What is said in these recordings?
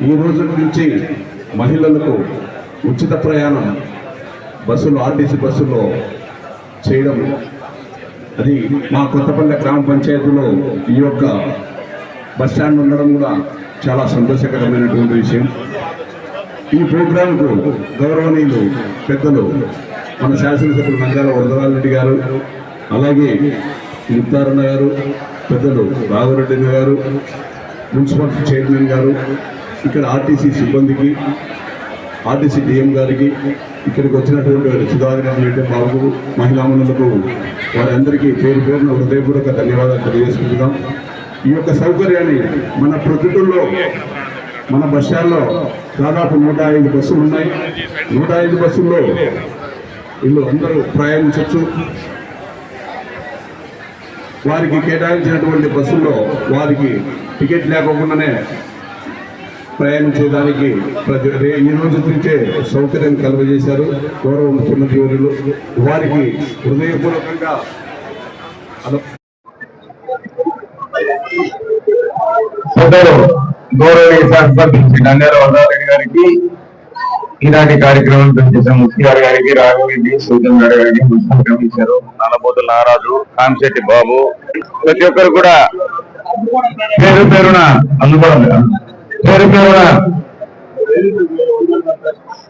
ఈ రోజు నుంచి మహిళలకు ఉచిత ప్రయాణం బస్సులు ఆర్టీసీ బస్సులో చేయడం. అది మా కొత్తపల్లి గ్రామ పంచాయతీలో ఈ యొక్క బస్ స్టాండ్ ఉండడం కూడా చాలా సంతోషకరమైనటువంటి విషయం. ఈ ప్రోగ్రాంకు గౌరవనీయులు పెద్దలు మన శాసనసభ్యులు నంద్యాల వరదరాజరెడ్డి గారు అలాగే ముక్తారన్న గారు పెద్దలు రాఘవరెడ్డి గారు మున్సిపల్ చైర్మన్ గారు ఇక్కడ ఆర్టీసీ సిబ్బందికి ఆర్టీసీ డిఎం గారికి ఇక్కడికి వచ్చినటువంటి సుధాకర్ రెడ్డి బాబు మహిళామణులకు వారందరికీ పేరు పేరున హృదయపూర్వక ధన్యవాదాలు తెలియజేసుకుంటున్నాం. ఈ యొక్క సౌకర్యాన్ని మన ప్రకృతుల్లో మన బస్ స్టాండ్లో దాదాపు నూట ఐదు బస్సులు ఉన్నాయి. నూట ఐదు బస్సుల్లో వీళ్ళు అందరూ ప్రయాణించవచ్చు వారికి కేటాయించినటువంటి బస్సుల్లో వారికి టికెట్ లేకుండానే ప్రయాణించేదానికి ప్రతి ఈ రోజు నుంచే సౌకర్యం కలుగజేశారు గౌరవ ముఖ్యమంత్రి వర్యులు. వారికి హృదయపూర్వకంగా అల- సోదరు గౌరవనీయ శాసనసభ్యులు శ్రీ నంద్యాల వరదారెడ్డి గారికి ఈనాటి కార్యక్రమం చేసిన ముఖ్యార్ గారికి రాఘవరెడ్డి సూచన గారి గారికి మున్సిపల్ కమిషనర్ నల్లబోతుల నారాజు కాంశెట్టి బాబు ప్రతి ఒక్కరు కూడా పేరు పేరున అందుకోవడం లేదా? పేరు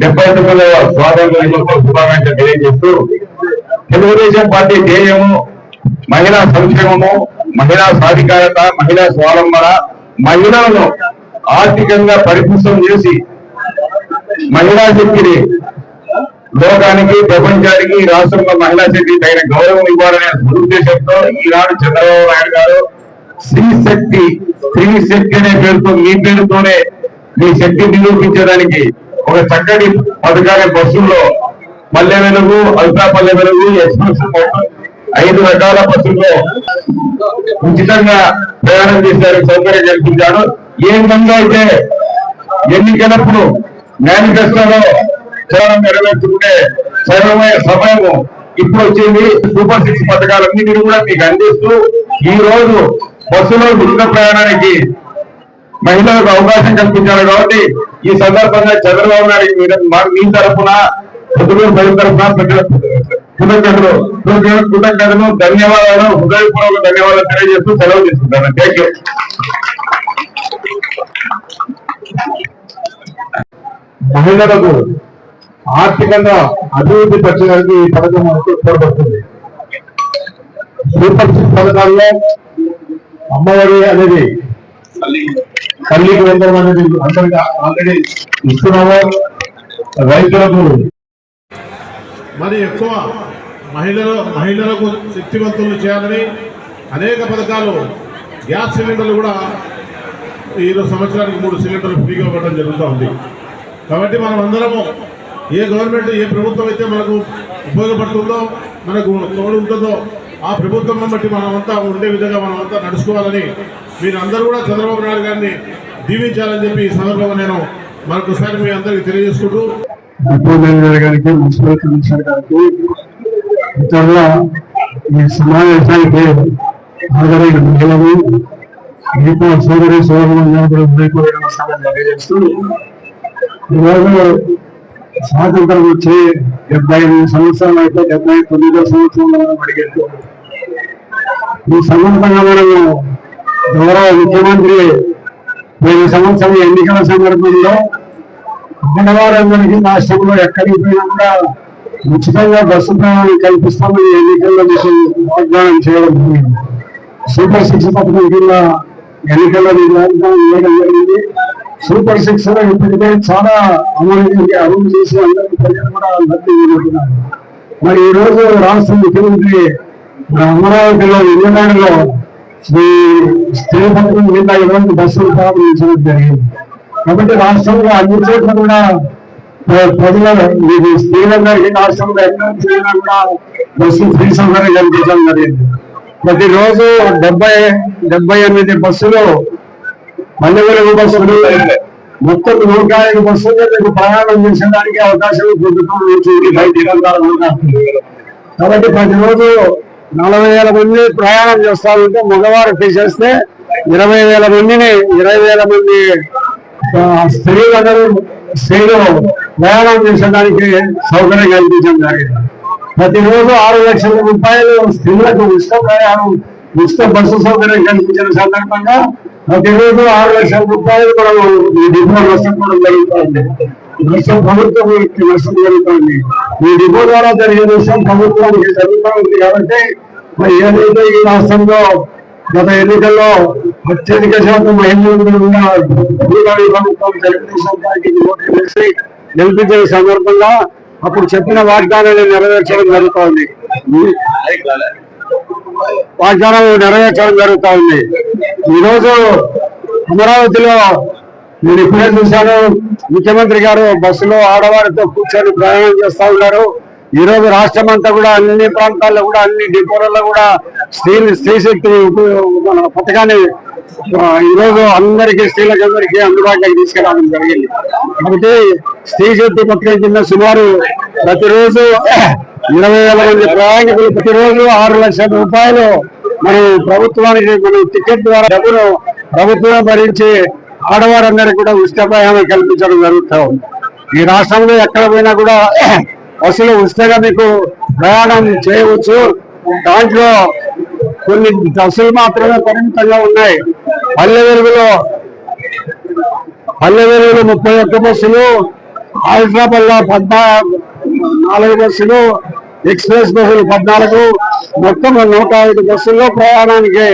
డెబ్బై తొమ్మిదవ స్వాతంత్ర దినోత్సవ శుభాకాంక్షలు తెలియజేస్తూ తెలుగుదేశం పార్టీ ధ్యేయము మహిళా సంక్షేమము మహిళా సాధికారత మహిళా స్వావలంబన మహిళలను ఆర్థికంగా పరిపుష్టం చేసి మహిళా శక్తిని లోకానికి ప్రపంచానికి రాష్ట్రంలో మహిళా శక్తి తగిన గౌరవం ఇవ్వాలనే ఉద్దేశంతో ఈనాడు చంద్రబాబు నాయుడు గారు స్త్రీ శక్తి స్త్రీ శక్తి అనే పేరుతో మీ పేరుతోనే మీ శక్తి నిరూపించడానికి ఒక చక్కటి పథకాన్ని బస్సుల్లో పల్లె వెలుగు అల్ట్రా పల్లె వెలుగు ఎక్స్ప్రెస్ ఐదు రకాల బస్సుల్లో ఉచితంగా ప్రయాణం చేశారు సౌకర్యం కల్పించారు. ఏ విధంగా అయితే ఎన్నికలప్పుడు మేనిఫెస్టోలో చరణం నెరవేర్చుకునే చరమైన సమయము ఇప్పుడు వచ్చింది సూపర్ సిక్స్ పథకాలన్నింటినీ కూడా మీకు అందిస్తూ ఈ రోజు బస్సులో ఉచిత ప్రయాణానికి మహిళలకు అవకాశం కల్పించారు కాబట్టి ఈ సందర్భంగా చంద్రబాబు నాయుడు మీ తరఫున పొద్దుటూరు ప్రజల తరఫున కృతజ్ఞతలు. కృతజ్ఞతలు ధన్యవాదాలు. హృదయపూర్వక ధన్యవాదాలు తెలియజేస్తూ సెలవు తీసుకుంటాను. థ్యాంక్ యూ మహిళలకు ఆర్థికంగా అభివృద్ధి పరచడానికి ఈ పథకం తోడ్పడుతుంది. సూపర్ సిక్స్ పథకాల్లో అమ్మఒడి అనేది తల్లికి వందనం అనేది అందరికీ ఆల్రెడీ ఇస్తున్నాము. రైతులకు మరి ఎక్కువ మహిళలు మహిళలకు శక్తివంతులు చేయాలని అనేక పథకాలు గ్యాస్ సిలిండర్లు కూడా ఈరోజు సంవత్సరానికి మూడు సిలిండర్లు ఫ్రీగా ఇవ్వడం జరుగుతూ ఉంది. కాబట్టి మనం అందరము ఏ గవర్నమెంట్ ఏ ప్రభుత్వం అయితే మనకు ఉపయోగపడుతుందో మనకు తోడు ఉంటుందో ఆ ప్రభుత్వం బట్టి మనమంతా ఉండే విధంగా మనమంతా నడుచుకోవాలని మీరందరూ కూడా చంద్రబాబు నాయుడు గారిని దీవించాలని చెప్పి ఈ సందర్భంగా నేను మరొకసారి మీ అందరికి తెలియజేసుకుంటూ గారికి మున్సిపల్ కమిషనర్ గారికి ఇతరుల ఈ సమావేశానికి హాజరైన మహిళలు మిగతా సోదరి సోదరులందరూ కూడా హృదయపూర్వక నమస్కారాలు తెలియజేస్తూ ఈరోజు స్వాతంత్రం వచ్చి డెబ్బై ఎనిమిది సంవత్సరాలు అయితే డెబ్బై తొమ్మిదో సంవత్సరంలో మనం అడిగేట్టు ఈ సందర్భంగా మనము గౌరవ ముఖ్యమంత్రి పోయిన సంవత్సరం ఎన్నికల సందర్భంలో ఆడవారందరికీ రాష్ట్రంలో ఎక్కడికి పోయినా కూడా ఉచితంగా బస్సు ప్రయాణం కల్పిస్తామని ఎన్నికల్లో మీకు వాగ్దానం చేయడం జరిగింది. సూపర్ సిక్స్ పథకం కింద ఎన్నికల్లో మీకు వాగ్దానం చేయడం జరిగింది సూపర్ సిక్స్లో ఇప్పటికే చాలా అమలు అమలు చేసి అందరికీ ప్రజలు కూడా లబ్ధి పొందుతున్నారు మరి ఈ రోజు రాష్ట్ర ముఖ్యమంత్రి మన అమరావతిలో విజయనగరంలో శ్రీ స్త్రీ పథకం కింద ఎటువంటి బస్సులు ప్రారంభించడం జరిగింది. కాబట్టి రాష్ట్రంలో అన్ని చోట్ల కూడా ప్రజల ఇది స్త్రీలంగా ఈ రాష్ట్రంలో ఎక్కడ కూడా బస్సు ఫ్రీ సౌకర్యం కల్పించడం జరిగింది. ప్రతిరోజు డెబ్బై డెబ్బై ఎనిమిది బస్సులు పల్లె బస్సులు మొత్తం నూట ఐదు బస్సులు మీకు ప్రయాణం చేసేదానికి అవకాశం ప్రభుత్వం నుంచి బయట కాబట్టి ప్రతిరోజు నలభై వేల మంది ప్రయాణం చేస్తారంటే మగవారికి చేస్తే ఇరవై వేల మందిని ఇరవై వేల మంది స్త్రీలందరూ స్త్రీలు ప్రయాణం చేసేదానికి సౌకర్యం కల్పించడం జరిగింది. ప్రతిరోజు ఆరు లక్షల రూపాయలు స్త్రీలకు ఉచిత ప్రయాణం ఉచిత బస్సు సౌకర్యం కల్పించిన సందర్భంగా ప్రతిరోజు ఆరు లక్షల రూపాయలు కూడా ఈ డిపో నష్టం కూడా జరుగుతుంది. నష్టం ప్రభుత్వం నష్టం జరుగుతుంది. ఈ డిపో ద్వారా జరిగే నష్టం ప్రభుత్వానికి జరుగుతూ ఉంది కాబట్టి మరి ఏదైతే ఈ రాష్ట్రంలో గత ఎన్నికల్లో అత్యధిక శాతం మహిళలు ఉన్న భూగాడి ప్రభుత్వం తెలుగుదేశం పార్టీకి ఓట్లు వేసి గెలిపించిన సందర్భంగా అప్పుడు చెప్పిన వాగ్దానాన్ని నెరవేర్చడం జరుగుతోంది. వాగ్దానాలు నెరవేర్చడం జరుగుతా ఉంది ఈరోజు అమరావతిలో నేను ఇప్పుడే చూశాను ముఖ్యమంత్రి గారు బస్సులో ఆడవారితో కూర్చొని ప్రయాణం చేస్తా ఉన్నారు. ఈ రోజు రాష్ట్రం అంతా కూడా అన్ని ప్రాంతాల్లో కూడా అన్ని డిపోలలో కూడా స్త్రీ స్త్రీ శక్తి మన పథకాన్ని ఈరోజు అందరికీ స్త్రీలకు అందరికీ అందుబాటులోకి తీసుకురావడం జరిగింది. కాబట్టి స్త్రీ శక్తి పథకం కింద సుమారు ప్రతిరోజు ఇరవై వేల మంది ప్రయాణికులు ప్రతిరోజు ఆరు లక్షల రూపాయలు మనం ప్రభుత్వానికి మనం టికెట్ ద్వారా డబ్బును ప్రభుత్వం భరించి ఆడవారందరికీ కూడా ఉచిత కల్పించడం జరుగుతూ ఉంది. ఈ రాష్ట్రంలో ఎక్కడ పోయినా కూడా బస్సులు ఉచితంగా మీకు ప్రయాణం చేయవచ్చు. దాంట్లో కొన్ని బస్సులు మాత్రమే పరిమితంగా ఉన్నాయి. పల్లె వెలుగులో పల్లె వెలుగులో ముప్పై ఒక్క బస్సులు హైదరాబాద్లో పద్నా నాలుగు బస్సులు ఎక్స్ప్రెస్ బస్సులు పద్నాలుగు మొత్తం నూట ఐదు బస్సుల్లో ప్రయాణానికి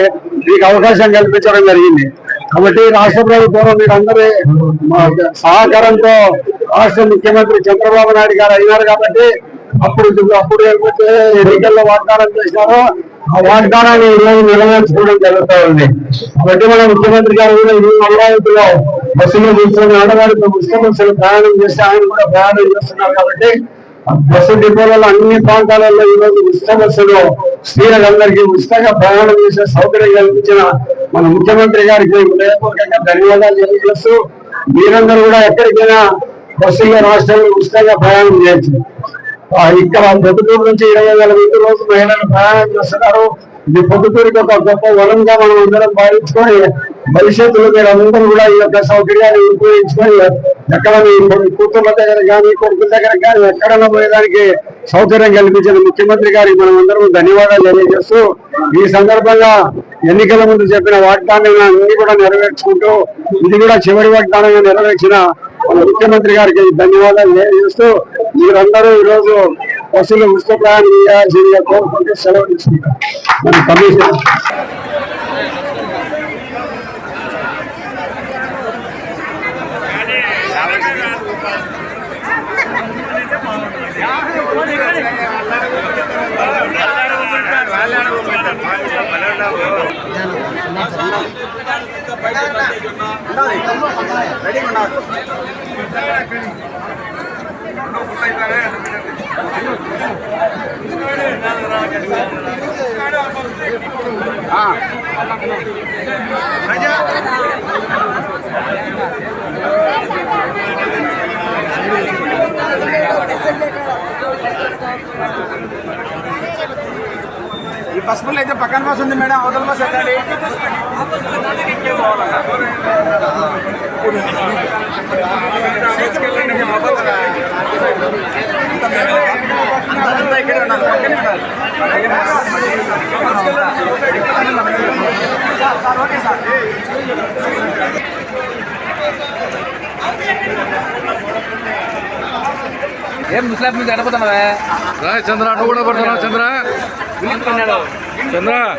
మీకు అవకాశం కల్పించడం జరిగింది. కాబట్టి రాష్ట్ర ప్రభుత్వం మీరందరి మా సహకారంతో రాష్ట్ర ముఖ్యమంత్రి చంద్రబాబు నాయుడు గారు అయినారు కాబట్టి అప్పుడు అప్పుడు ఏమైతే ఎన్నికల్లో వాగ్దానం చేసినారో ఆ వాగ్దానాన్ని ఈరోజు నెరవేర్చుకోవడం జరుగుతూ ఉంది. కాబట్టి మన ముఖ్యమంత్రి గారు కూడా ఈ అమరావతిలో బస్సులో కూర్చొని ఆడవారితో ఉచిత బస్సులు ప్రయాణం చేస్తే ఆయన కూడా ప్రయాణం చేస్తున్నారు కాబట్టి బస్సు డిపోలలో అన్ని ప్రాంతాలలో ఈ రోజు ఉచిత బస్సులు స్త్రీలందరికీ ఉచితంగా ప్రయాణం చేసే సౌకర్యం కల్పించిన మన ముఖ్యమంత్రి గారికి హృదయపూర్వకంగా ధన్యవాదాలు తెలియజేస్తూ మీరందరూ కూడా ఎక్కడికైనా బస్సుగా రాష్ట్రంలో ఉచితంగా ప్రయాణం చేయొచ్చు. ఇక్కడ పొద్దుటూరు నుంచి ఇరవై వేల మంది రోజు మహిళలు ప్రయాణం చేస్తున్నారు. ఇది పొద్దుటూరికి ఒక గొప్ప వనంగా మనం అందరం భావించుకొని భవిష్యత్తులో మీరు అందరూ కూడా ఈ యొక్క సౌకర్యాన్ని ఉపయోగించుకొని ఎక్కడ మీ కూతుర్ల దగ్గర కానీ కొడుకుల దగ్గర కానీ ఎక్కడన్నా పోయేదానికి సౌకర్యం కల్పించిన ముఖ్యమంత్రి గారికి మనం అందరం ధన్యవాదాలు తెలియజేస్తూ ఈ సందర్భంగా ఎన్నికల ముందు చెప్పిన వాగ్దానం అన్ని కూడా నెరవేర్చుకుంటూ ఇది కూడా చివరి వాగ్దానంగా నెరవేర్చిన ముఖ్యమంత్రి గారికి ధన్యవాదాలు తెలియజేస్తూ మీరందరూ ఈ రోజు బస్సులు ఉచిత ప్రయాణం చేయాల్సిందిగా కోరుకుంటూ సెలవు తీసుకుంటాం మన కమిషన్ ఈ పసుపులు అయితే పక్కన బస్ ఉంది మేడం అవతల బస్ ఎక్కాలి అంతా ఇక్కడే ఉండాలి పక్కనే ఉండాలి సార్ ఓకే సార్ ఏం ముస్లాబ్ నుంచి అడగపోతున్నావే చంద్ర నువ్వు కూడా పడుతున్నావు చంద్ర. Chandra.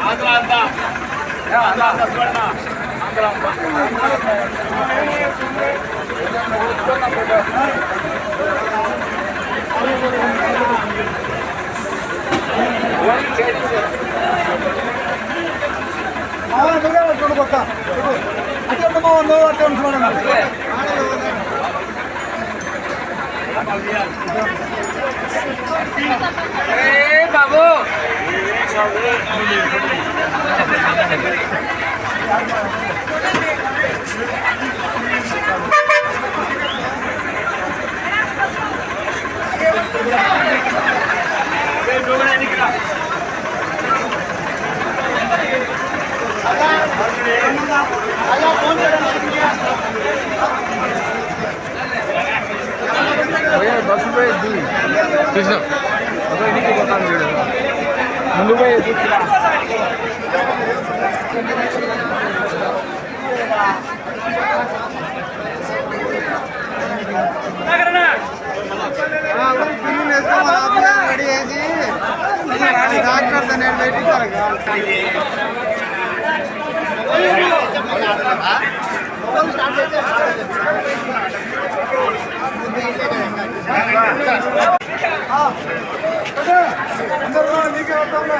Yeah. బాబు ఆ డాక్టర్ నేను పెట్టించారు అందరూ నీకే వస్తా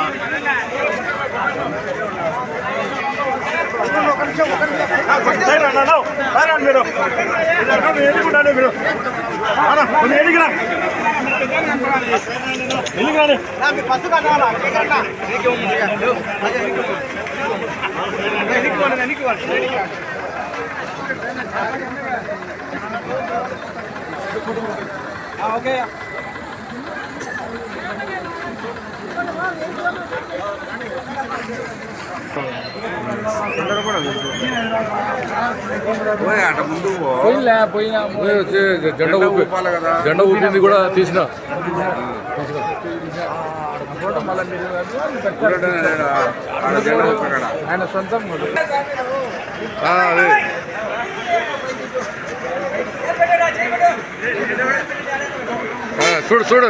రెడీ చేసి డాక్టర్ నేను పెట్టించాలి బస్సు కట్టాలా ఓకే పోయినా? పోయినా. జెండా ఊపి జెండా ఊపింది కూడా తీసిన. ఆయన సొంతం అదే. చూడు చూడు.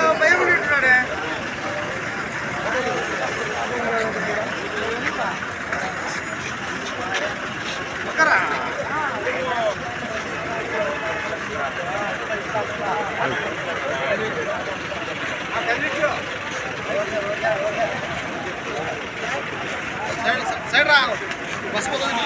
సైడ్ రా. బస్ పోతుంది.